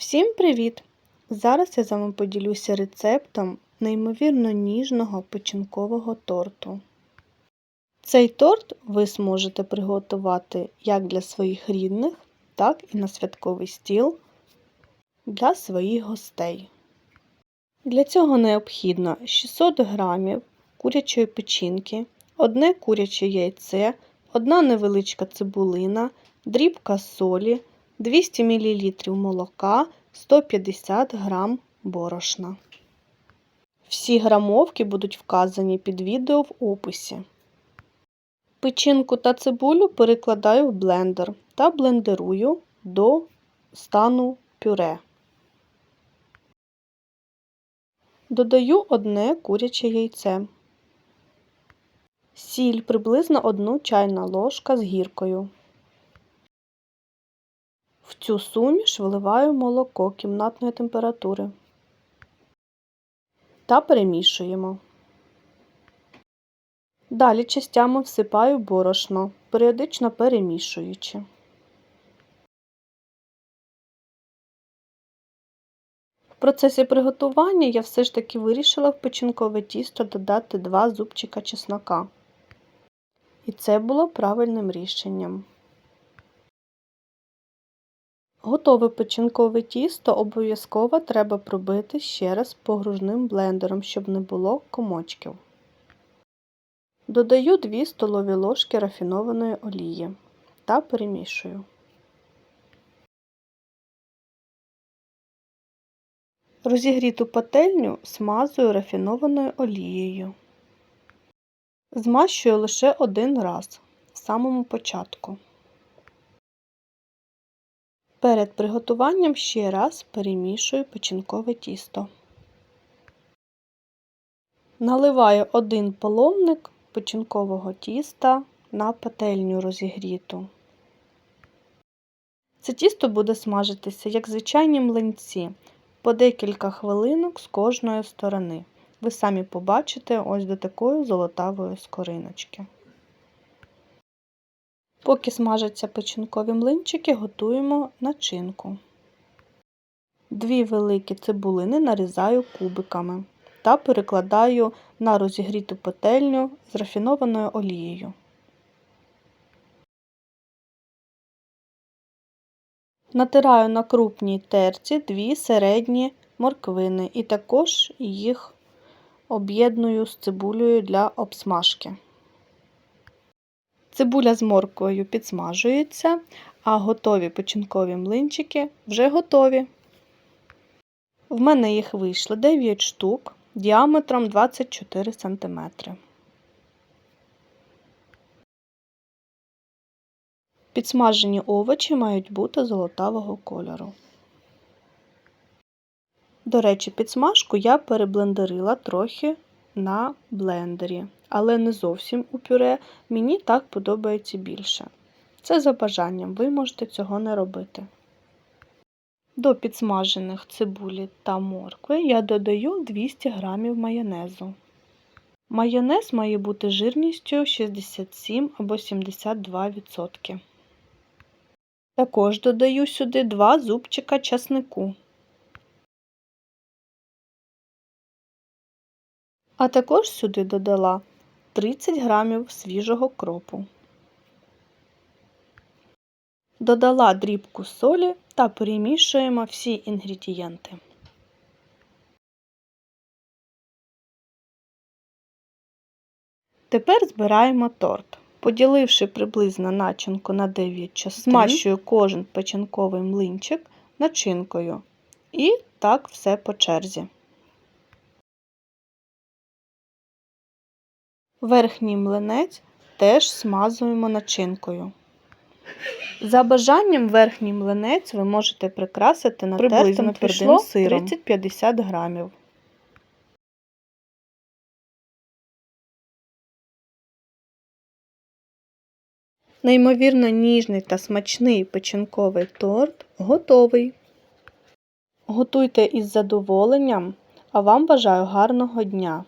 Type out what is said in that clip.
Всім привіт! Зараз я з вами поділюся рецептом неймовірно ніжного печінкового торту. Цей торт ви зможете приготувати як для своїх рідних, так і на святковий стіл для своїх гостей. Для цього необхідно 600 г курячої печінки, одне куряче яйце, одна невеличка цибулина, дрібка солі. 200 мл молока, 150 г борошна. Всі грамовки будуть вказані під відео в описі. Печінку та цибулю перекладаю в блендер та блендерую до стану пюре. Додаю одне куряче яйце. Сіль приблизно 1 чайна ложка з гіркою. Цю суміш вливаю молоко кімнатної температури та перемішуємо. Далі частями всипаю борошно, періодично перемішуючи. В процесі приготування я все ж таки вирішила в печінкове тісто додати 2 зубчика чеснока. І це було правильним рішенням. Готове печінкове тісто обов'язково треба пробити ще раз погружним блендером, щоб не було комочків. Додаю 2 столові ложки рафінованої олії та перемішую. Розігріту пательню смазую рафінованою олією. Змащую лише один раз в самому початку. Перед приготуванням ще раз перемішую печінкове тісто. Наливаю один половник печінкового тіста на пательню розігріту. Це тісто буде смажитися, як звичайні млинці, по декілька хвилинок з кожної сторони. Ви самі побачите ось до такої золотавої скориночки. Поки смажаться печінкові млинчики, готуємо начинку. Дві великі цибулини нарізаю кубиками та перекладаю на розігріту пательню з рафінованою олією. Натираю на крупній терці дві середні морквини і також їх об'єдную з цибулею для обсмажки. Цибуля з морквою підсмажується, а готові печінкові млинчики вже готові. В мене їх вийшло 9 штук діаметром 24 см. Підсмажені овочі мають бути золотавого кольору. До речі, підсмажку я переблендерила трохи на блендері, але не зовсім у пюре, мені так подобається більше. Це за бажанням, ви можете цього не робити. До підсмажених цибулі та моркви я додаю 200 г майонезу. Майонез має бути жирністю 67 або 72%. Також додаю сюди 2 зубчика часнику. А також сюди додала 30 грамів свіжого кропу. Додала дрібку солі та перемішуємо всі інгредієнти. Тепер збираємо торт. Поділивши приблизно начинку на 9 частин, змащую кожен печінковий млинчик начинкою. І так все по черзі. Верхній млинець теж смазуємо начинкою. За бажанням верхній млинець ви можете прикрасити натертим твердим сиром 30-50 грамів. Неймовірно ніжний та смачний печінковий торт готовий. Готуйте із задоволенням, а вам бажаю гарного дня!